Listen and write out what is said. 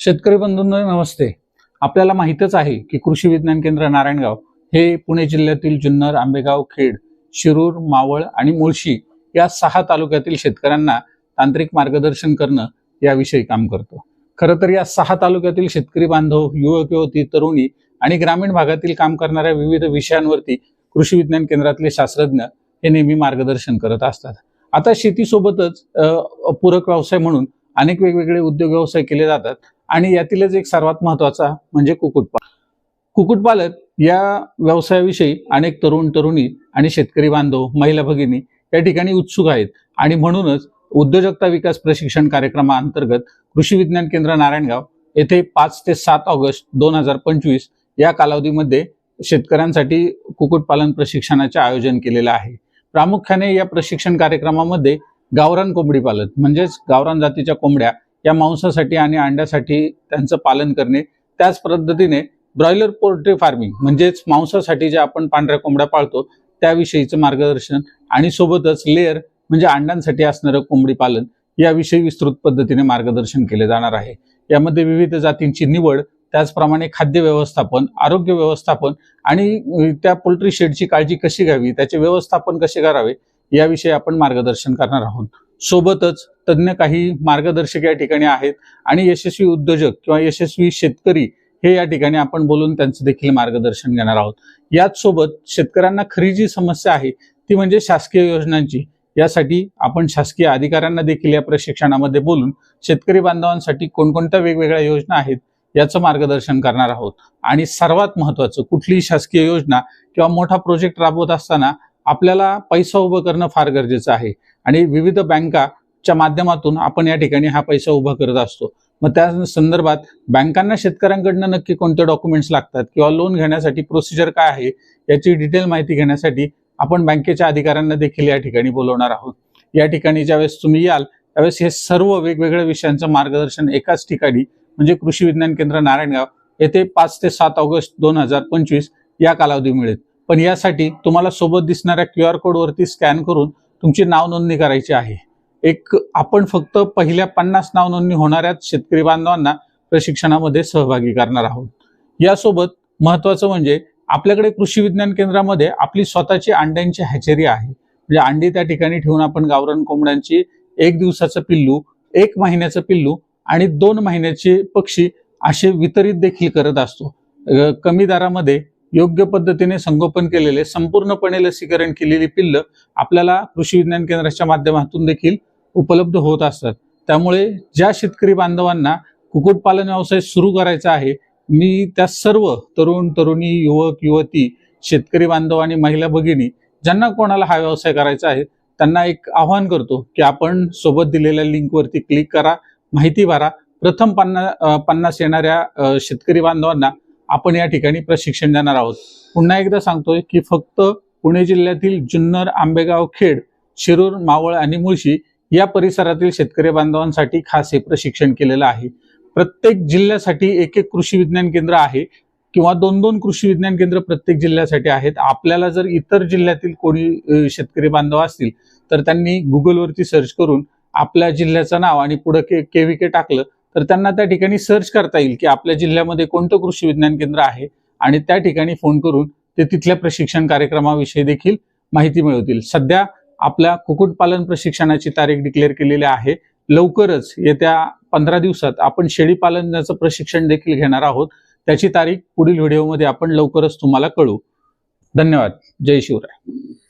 शेतकरी बंधूंनो नमस्ते. आपल्याला माहीतच आहे की कृषी विज्ञान केंद्र नारायणगाव हे पुणे जिल्ह्यातील जुन्नर आंबेगाव खेड शिरूर मावळ आणि मुळशी या सहा तालुक्यातील शेतकऱ्यांना तांत्रिक मार्गदर्शन करणं याविषयी काम करतो. खरं तर या सहा तालुक्यातील शेतकरी बांधव युवक युवती तरुणी आणि ग्रामीण भागातील काम करणाऱ्या विविध विषयांवरती कृषी विज्ञान केंद्रातले शास्त्रज्ञ हे नेहमी मार्गदर्शन करत असतात. आता शेतीसोबतच पूरक व्यवसाय म्हणून अनेक वेगवेगळे उद्योग व्यवसाय केले जातात. आणि यातीलच एक सर्वात महत्त्वाचा म्हणजे कुक्कुटपालन. कुक्कुटपालक या व्यवसायाविषयी अनेक तरुण तरुणी आणि शेतकरी बांधव महिला भगिनी या ठिकाणी उत्सुक आहेत. आणि म्हणूनच उद्योजकता विकास प्रशिक्षण कार्यक्रमाअंतर्गत कृषी विज्ञान केंद्र नारायणगाव येथे पाच ते सात ऑगस्ट दोन हजार पंचवीस या कालावधीमध्ये शेतकऱ्यांसाठी कुक्कुटपालन प्रशिक्षणाचे आयोजन केलेलं आहे. प्रामुख्याने या प्रशिक्षण कार्यक्रमामध्ये गावरान कोंबडी पालन म्हणजेच गावरान जातीच्या कोंबड्या या मांसासाठी आणि अंड्यासाठी त्यांचं पालन करणे. त्याच पद्धतीने ब्रॉयलर पोल्ट्री फार्मिंग म्हणजेच मांसासाठी जे आपण पांढऱ्या कोंबड्या पाळतो त्याविषयीचं मार्गदर्शन आणि सोबतच लेअर म्हणजे अंड्यांसाठी असणारं कोंबडी पालन याविषयी विस्तृत पद्धतीने मार्गदर्शन केले जाणार आहे. यामध्ये विविध जातींची निवड त्याचप्रमाणे खाद्य व्यवस्थापन आरोग्य व्यवस्थापन आणि त्या पोल्ट्री शेडची काळजी कशी घ्यावी त्याचे व्यवस्थापन कसे करावे याविषयी आपण मार्गदर्शन करणार आहोत. सोबतच तज्ज्ञ काही मार्गदर्शक या ठिकाणी आहेत आणि यशस्वी उद्योजक किंवा यशस्वी शेतकरी हे या ठिकाणी आपण बोलून त्यांचं देखील मार्गदर्शन घेणार आहोत. याच सोबत शेतकऱ्यांना खरी जी समस्या आहे ती म्हणजे शासकीय योजनांची. यासाठी आपण शासकीय अधिकाऱ्यांना देखील या प्रशिक्षणामध्ये बोलून शेतकरी बांधवांसाठी कोणकोणत्या वेगवेगळ्या योजना आहेत याचं मार्गदर्शन करणार आहोत. आणि सर्वात महत्वाचं कुठलीही शासकीय योजना किंवा मोठा प्रोजेक्ट राबवत असताना आपल्याला पैसा उभं करणं फार गरजेचं आहे. आणि विविध बँकाच्या माध्यमातून आपण या ठिकाणी हा पैसा उभा करत असतो. मग त्या संदर्भात बँकांना शेतकऱ्यांकडनं नक्की कोणते डॉक्युमेंट्स लागतात? किंवा लोन घेण्यासाठी प्रोसिजर काय आहे? याची डिटेल माहिती घेण्यासाठी आपण बँकेच्या अधिकाऱ्यांना देखील या ठिकाणी बोलवणार आहोत. या ठिकाणी ज्यावेळेस तुम्ही याल त्यावेळेस हे सर्व वेगवेगळ्या विषयांचं मार्गदर्शन एकाच ठिकाणी म्हणजे कृषी विज्ञान केंद्र नारायणगाव येथे पाच ते सात ऑगस्ट दोन हजार पंचवीस या कालावधी मिळेल. पण यासाठी तुम्हाला सोबत दिसणाऱ्या क्यू आर कोडवरती स्कॅन करून तुमची नाव नोंदणी करायची आहे. एक आपण फक्त पहिल्या पन्नास नाव नोंदणी होणाऱ्या शेतकरी बांधवांना प्रशिक्षणामध्ये सहभागी करणार आहोत. यासोबत महत्वाचं म्हणजे आपल्याकडे कृषी विज्ञान केंद्रामध्ये आपली स्वतःची अंड्यांची हॅचेरी आहे. म्हणजे अंडी त्या ठिकाणी ठेवून आपण गावरान कोंबड्यांची एक दिवसाचं पिल्लू एक महिन्याचं पिल्लू आणि दोन महिन्याचे पक्षी असे वितरित देखील करत असतो. कमी दरामध्ये योग्य पद्धतीने संगोपन केलेले संपूर्णपणे लसीकरण केलेली पिल्लं आपल्याला कृषी विज्ञान केंद्राच्या माध्यमातून देखील उपलब्ध होत असतात. त्यामुळे ज्या शेतकरी बांधवांना कुक्कुटपालन व्यवसाय सुरू करायचा आहे मी त्या सर्व तरुण तरुणी युवक युवती शेतकरी बांधव आणि महिला भगिनी ज्यांना कोणाला हा व्यवसाय करायचा आहे त्यांना एक आव्हान करतो की आपण सोबत दिलेल्या लिंकवरती क्लिक करा माहिती भरा. प्रथम पन्ना पन्नास येणाऱ्या शेतकरी बांधवांना आपण या ठिकाणी प्रशिक्षण देणार आहोत. पुन्हा एकदा सांगतोय की फक्त पुणे जिल्ह्यातील जुन्नर आंबेगाव खेड शिरूर मावळ आणि मुळशी या परिसरातील शेतकरी बांधवांसाठी खास हे प्रशिक्षण केलेलं आहे. प्रत्येक जिल्ह्यासाठी एक एक कृषी विज्ञान केंद्र आहे किंवा दोन दोन कृषी विज्ञान केंद्र प्रत्येक जिल्ह्यासाठी आहेत. आपल्याला जर इतर जिल्ह्यातील कोणी शेतकरी बांधव असतील तर त्यांनी गुगलवरती सर्च करून आपल्या जिल्ह्याचं नाव आणि पुढे के केव्हीके टाकलं तर त्यांना त्या ठिकाणी सर्च करता येईल की आपल्या जिल्ह्यामध्ये कोणतं कृषी विज्ञान केंद्र आहे आणि त्या ठिकाणी फोन करून ते तिथल्या प्रशिक्षण कार्यक्रमाविषयी देखील माहिती मिळवतील. सध्या आपल्या कुक्कुटपालन प्रशिक्षणाची तारीख डिक्लेअर केलेली आहे. लवकरच येत्या पंधरा दिवसात आपण शेळी पालनाचं प्रशिक्षण देखील घेणार आहोत. त्याची तारीख पुढील व्हिडिओमध्ये आपण लवकरच तुम्हाला कळवू. धन्यवाद. जय शिवराय.